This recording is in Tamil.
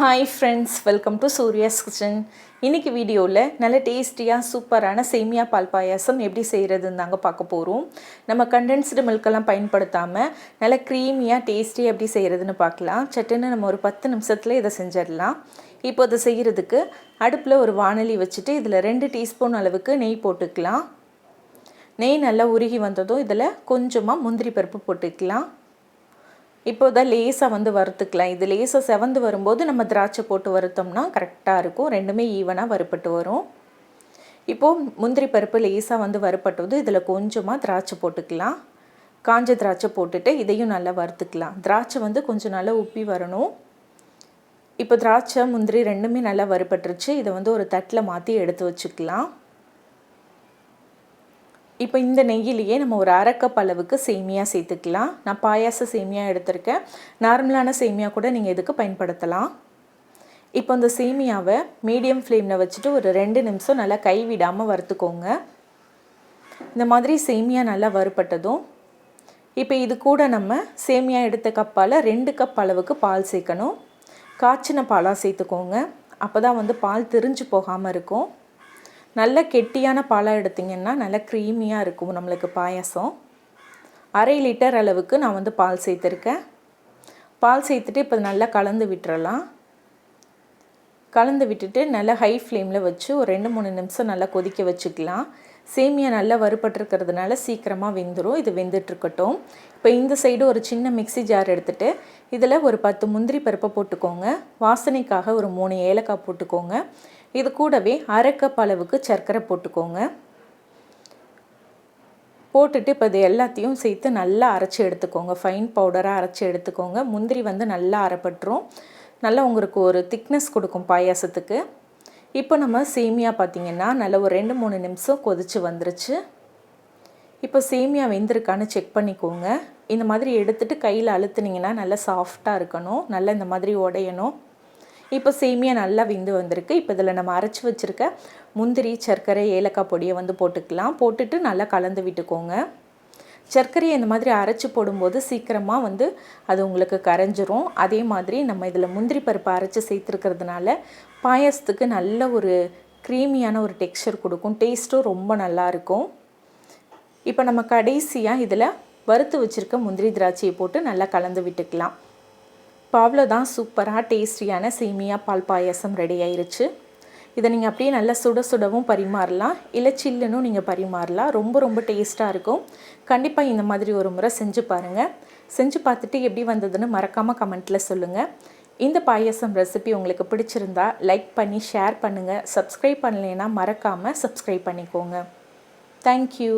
Hi friends welcome to Surya's kitchen இன்னைக்கு வீடியோவில் நல்ல டேஸ்டியாக சூப்பரான சேமியா பால் பாயாசம் எப்படி செய்கிறதுன்னு தாங்க பார்க்க போகிறோம் நம்ம கண்டென்ஸ்டு மில்கெல்லாம் பயன்படுத்தாமல் நல்ல க்ரீமியாக டேஸ்டியாக எப்படி செய்கிறதுன்னு பார்க்கலாம். சட்டுன்னு நம்ம ஒரு பத்து நிமிஷத்தில் இதை செஞ்சிடலாம். இப்போ இதை செய்கிறதுக்கு அடுப்பில் ஒரு வானொலி வச்சுட்டு இதில் ரெண்டு டீஸ்பூன் அளவுக்கு நெய் போட்டுக்கலாம். நெய் நல்லா உருகி வந்ததும் இதில் கொஞ்சமாக முந்திரி பருப்பு போட்டுக்கலாம். இப்போ தான் லேசாக வந்து வறுத்துக்கலாம். இது லேசாக செவந்து வரும்போது நம்ம திராட்சை போட்டு வறுத்தோம்னா கரெக்டாக இருக்கும். ரெண்டுமே ஈவனாக வறுப்பட்டு வரும். இப்போது முந்திரி பருப்பு லேசாக வந்து வறுப்பட்டது இதில் கொஞ்சமாக திராட்சை போட்டுக்கலாம். காஞ்ச திராட்சை போட்டுட்டு இதையும் நல்லா வறுத்துக்கலாம். திராட்சை வந்து கொஞ்சம் நல்லா உப்பி வரணும். இப்போ திராட்சை முந்திரி ரெண்டுமே நல்லா வறுப்பட்டுருச்சு இதை வந்து ஒரு தட்டில் மாற்றி எடுத்து வச்சுக்கலாம். இப்போ இந்த நெய்யிலேயே நம்ம ஒரு அரை கப் அளவுக்கு சேமியா சேர்த்துக்கலாம். நான் பாயாச சேமியா எடுத்திருக்கேன். நார்மலான சேமியா கூட நீங்கள் இதுக்கு பயன்படுத்தலாம். இப்போ இந்த சேமியாவை மீடியம் ஃப்ளேமில் வச்சுட்டு ஒரு ரெண்டு நிமிஷம் நல்லா கைவிடாமல் வறுத்துக்கோங்க. இந்த மாதிரி சேமியா நல்லா வறுப்பட்டதும் இப்போ இது கூட நம்ம சேமியா எடுத்த கப்பால் ரெண்டு கப் அளவுக்கு பால் சேர்க்கணும். காய்ச்சின பாலாக சேர்த்துக்கோங்க. அப்போ தான் வந்து பால் திரிஞ்சு போகாமல் இருக்கும். நல்ல கெட்டியான பாலாக எடுத்திங்கன்னா நல்லா க்ரீமியாக இருக்கும் நம்மளுக்கு பாயாசம். அரை லிட்டர் அளவுக்கு நான் வந்து பால் சேர்த்துருக்கேன். பால் சேர்த்துட்டு இப்போ நல்லா கலந்து விட்டுறலாம். கலந்து விட்டுட்டு நல்லா ஹை ஃப்ளேமில் வச்சு ஒரு ரெண்டு மூணு நிமிஷம் நல்லா கொதிக்க வச்சுக்கலாம். சேமியா நல்லா வறுபட்டுருக்கிறதுனால சீக்கிரமாக வெந்துடும் இது வெந்துட்டுருக்கட்டும் இப்போ இந்த சைடு ஒரு சின்ன மிக்சி ஜார் எடுத்துகிட்டு இதில் ஒரு பத்து முந்திரி பருப்பை போட்டுக்கோங்க. வாசனைக்காக ஒரு மூணு ஏலக்காய் போட்டுக்கோங்க. இது கூடவே அரை கப் அளவுக்கு சர்க்கரை போட்டுக்கோங்க. போட்டுட்டு இப்போ இது எல்லாத்தையும் சேர்த்து நல்லா அரைச்சி எடுத்துக்கோங்க. ஃபைன் பவுடராக அரைச்சி எடுத்துக்கோங்க. முந்திரி வந்து நல்லா அரைப்பட்டுரும். நல்லா உங்களுக்கு ஒரு திக்னஸ் கொடுக்கும் பாயாசத்துக்கு. இப்போ நம்ம சேமியா பார்த்திங்கன்னா நல்லா ஒரு ரெண்டு மூணு நிமிஷம் கொதித்து வந்துருச்சு. இப்போ சேமியா வெந்திருக்கான்னு செக் பண்ணிக்கோங்க. இந்த மாதிரி எடுத்துகிட்டு கையில் அழுத்துனீங்கன்னா நல்லா சாஃப்டாக இருக்கணும். நல்லா இந்த மாதிரி உடையணும். இப்போ சேமியா நல்லா விந்து வந்திருக்கு. இப்போ இதில் நம்ம அரைச்சி வச்சுருக்க முந்திரி சர்க்கரை ஏலக்காய் பொடியை வந்து போட்டுக்கலாம். போட்டுட்டு நல்லா கலந்து விட்டுக்கோங்க. சர்க்கரையை இந்த மாதிரி அரைச்சி போடும்போது சீக்கிரமாக வந்து அது உங்களுக்கு கரைஞ்சிரும். அதே மாதிரி நம்ம இதில் முந்திரி பருப்பு அரைச்சி சேர்த்துருக்கிறதுனால பாயசத்துக்கு நல்ல ஒரு க்ரீமியான ஒரு டெக்ஸ்சர் கொடுக்கும். டேஸ்ட்டும் ரொம்ப நல்லாயிருக்கும் இப்போ நம்ம கடைசியாக இதில் வறுத்து வச்சுருக்க முந்திரி திராட்சையை போட்டு நல்லா கலந்து விட்டுக்கலாம். இப்போ அவ்வளோதான் சூப்பராக டேஸ்டியான சேமியா பால் பாயசம் ரெடி ஆயிருச்சு. இதை நீங்கள் அப்படியே நல்லா சுட சுடவும் பரிமாறலாம். இல்லை சில்லுன்னு நீங்கள் பரிமாறலாம். ரொம்ப ரொம்ப டேஸ்ட்டாக இருக்கும். கண்டிப்பாக இந்த மாதிரி ஒரு முறை செஞ்சு பாருங்கள் செஞ்சு பார்த்துட்டு எப்படி வந்ததுன்னு மறக்காமல் கமெண்ட்டில் சொல்லுங்கள் இந்த பாயசம் ரெசிபி உங்களுக்கு பிடிச்சிருந்தா லைக் பண்ணி ஷேர் பண்ணுங்கள் சப்ஸ்கிரைப் பண்ணலைன்னா மறக்காமல் சப்ஸ்கிரைப் பண்ணிக்கோங்க. தேங்க்யூ